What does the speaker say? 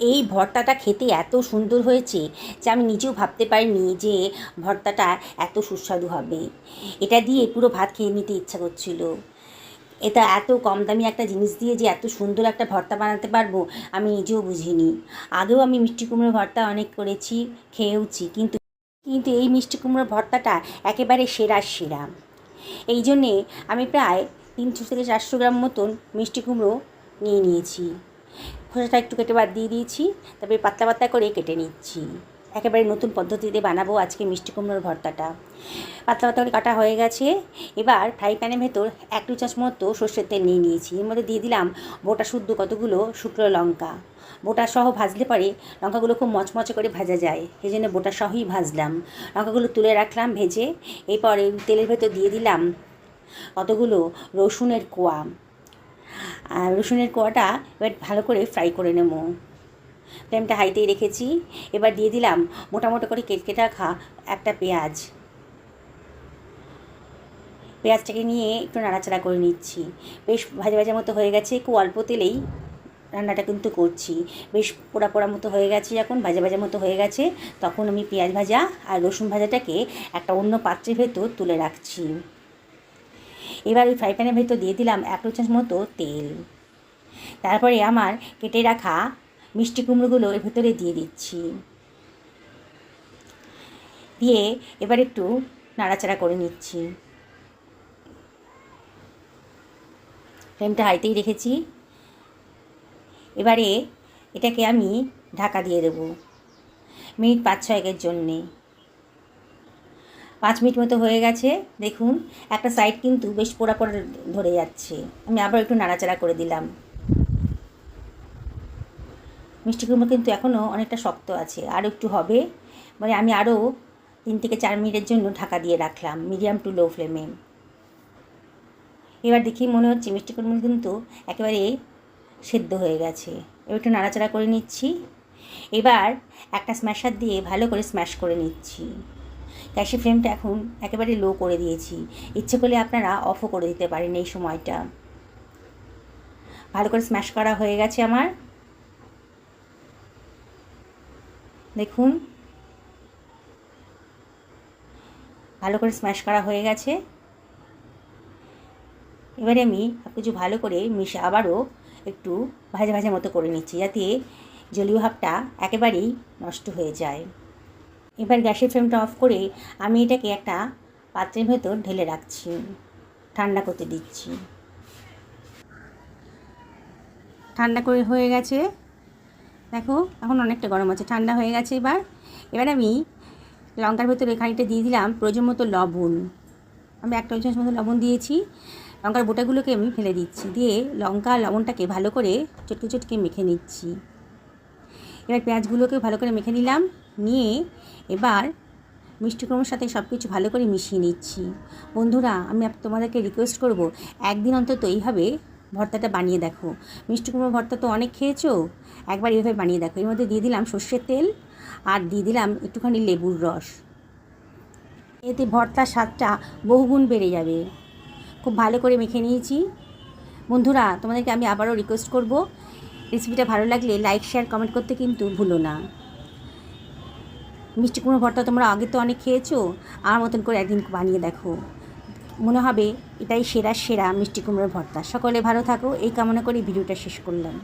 এই ভর্তাটা খেতে এত সুন্দর হয়েছে যে আমি নিজেও ভাবতে পারিনি যে ভর্তাটা এত সুস্বাদু হবে। এটা দিয়ে পুরো ভাত খেয়ে নিতে ইচ্ছা করছিল। এটা এত কম দামি একটা জিনিস দিয়ে যে এত সুন্দর একটা ভর্তা বানাতে পারব, আমি নিজেও বুঝিনি। আগেও আমি মিষ্টি কুমড়োর ভর্তা অনেক করেছি, খেয়েওছি, কিন্তু কিন্তু এই মিষ্টি কুমড়োর ভর্তাটা একেবারে সেরা সেরা। এই জন্যে আমি প্রায় তিনশো থেকে চারশো গ্রাম মতন মিষ্টি কুমড়ো নিয়ে নিয়েছি। খোসাটা একটু কেটে বাদ দিয়ে দিয়েছি তারপরে পাতলা পাতলা করে কেটে নিচ্ছি। একেবারে নতুন পদ্ধতিতে বানাবো আজকে মিষ্টি কুমড়োর ভর্তাটা। পাতলা পাতলা করে কাটা হয়ে গেছে। এবার ফ্রাই প্যানের ভেতর এক দু চামচ মতো সর্ষের তেল নিয়ে নিয়েছি। এর মধ্যে দিয়ে দিলাম বোটা শুদ্ধ কতগুলো শুকনো লঙ্কা। বোটা সহ ভাজলে পরে লঙ্কাগুলো খুব মচমচে করে ভাজা যায়। সেই জন্য বোটা সহই ভাজলাম। লঙ্কাগুলো তুলে রাখলাম ভেজে। এরপরে তেলের ভেতর দিয়ে দিলাম কতগুলো রসুনের কোয়া। আর রসুনের কোয়াটা এবার ভালো করে ফ্রাই করে নেব। ফ্লেমটা হাইতেই রেখেছি। এবার দিয়ে দিলাম মোটামোটা করে কেটে কেটে রাখা একটা পেঁয়াজ। পেঁয়াজটাকে নিয়ে একটু নাড়াচাড়া করে নিচ্ছি। বেশ ভাজা ভাজা মতো হয়ে গেছে, খুব অল্প তেলেই রান্নাটা কিন্তু করছি। বেশ পোড়া পোড়া মতো হয়ে গেছে যখন, ভাজা ভাজা মতো হয়ে গেছে, তখন আমি পেঁয়াজ ভাজা আর রসুন ভাজাটাকে একটা অন্য পাত্রের ভেতর তুলে রাখছি। এবার ওই ফ্রাই প্যানের ভেতর দিয়ে দিলাম এক চামচ মতো তেল। তারপরে আমার কেটে রাখা মিষ্টি কুমড়োগুলো এর ভেতরে দিয়ে দিচ্ছি। দিয়ে এবার একটু নাড়াচাড়া করে নিচ্ছি। ফ্লেমটা হাইতেই রেখেছি। এবারে এটাকে আমি ঢাকা দিয়ে দেবো। মিনিট পাঁচ ছয়েকের জন্যে। পাঁচ মিনিট মতো হয়ে গেছে, দেখুন, একটা সাইড কিন্তু বেশ পোড়া পোড়া ধরে যাচ্ছে। আমি আবার একটু নাড়াচাড়া করে দিলাম। মিষ্টি কুমড়ো কিন্তু এখনও অনেকটা শক্ত আছে আরও একটু হবে। মানে আমি আরও তিন থেকে চার মিনিটের জন্য ঢাকা দিয়ে রাখলাম মিডিয়াম টু লো ফ্লেমে এবার দেখি মনে হচ্ছে মিষ্টি কুমড়ো কিন্তু একেবারে সেদ্ধ হয়ে গেছে। এবার একটু নাড়াচাড়া করে নিচ্ছি। এবার একটা স্ম্যাশার দিয়ে ভালো করে স্ম্যাশ করে নিচ্ছি। গ্যাসের ফ্লেমটা এখন একেবারে লো করে দিয়েছি। ইচ্ছে করলে আপনারা অফও করে দিতে পারেন এই সময়টা। ভালো করে স্ম্যাশ করা হয়ে গেছে আমার। দেখুন। ভালো করে স্ম্যাশ করা হয়ে গেছে। এবারে আমি সব কিছু ভালো করে মিশে আবারও একটু ভাজা ভাজা মতো করে নিচ্ছি, যাতে জলীয় ভাবটা একেবারেই নষ্ট হয়ে যায়। এবার গ্যাসের ফ্লেমটা অফ করে আমি এটাকে একটা পাত্রের ভেতর ঢেলে রাখছি। ঠান্ডা করতে দিচ্ছি। ঠান্ডা করে হয়ে গেছে। দেখো, এখন অনেকটা গরম আছে, ঠান্ডা হয়ে গেছে এবার। এবার আমি লঙ্কার ভেতরে খানিকটা দিয়ে দিলাম প্রয়োজন মতো লবণ। আমি একটা চামচ মতো লবণ দিয়েছি। লঙ্কার বোটাগুলোকে আমি ফেলে দিচ্ছি। দিয়ে লঙ্কা লবণটাকে ভালো করে চটকে চটকে মেখে নিচ্ছি। এবার পেঁয়াজগুলোকে ভালো করে মেখে নিলাম। নিয়ে এবার মিষ্টি কুমড়োর সাথে সব কিছু ভালো করে মিশিয়ে নিচ্ছি। বন্ধুরা, আমি তোমাদেরকে রিকোয়েস্ট করব, একদিন অন্তত এইভাবে ভর্তাটা বানিয়ে দেখো। মিষ্টি কুমড়ো ভর্তা তো অনেক খেয়েছো? একবার এইভাবে বানিয়ে দেখো। এর মধ্যে দিয়ে দিলাম সর্ষের তেল আর দিয়ে দিলাম একটুখানি লেবুর রস। এতে ভর্তার স্বাদটা বহুগুণ বেড়ে যাবে। খুব ভালো করে মেখে নিয়েছি। বন্ধুরা, তোমাদেরকে আমি আবারও রিকোয়েস্ট করব। রেসিপিটা ভালো লাগলে লাইক শেয়ার কমেন্ট করতে কিন্তু ভুলো না। মিষ্টি কুমড়ো ভর্তা তোমরা আগে তো অনেক খেয়েছো আমার মতন করে একদিন বানিয়ে দেখো। মনে হবে এটাই সেরা সেরা মিষ্টি কুমড়োর ভর্তা। সকলে ভালো থাকো, এই কামনা করে ভিডিওটা শেষ করলাম।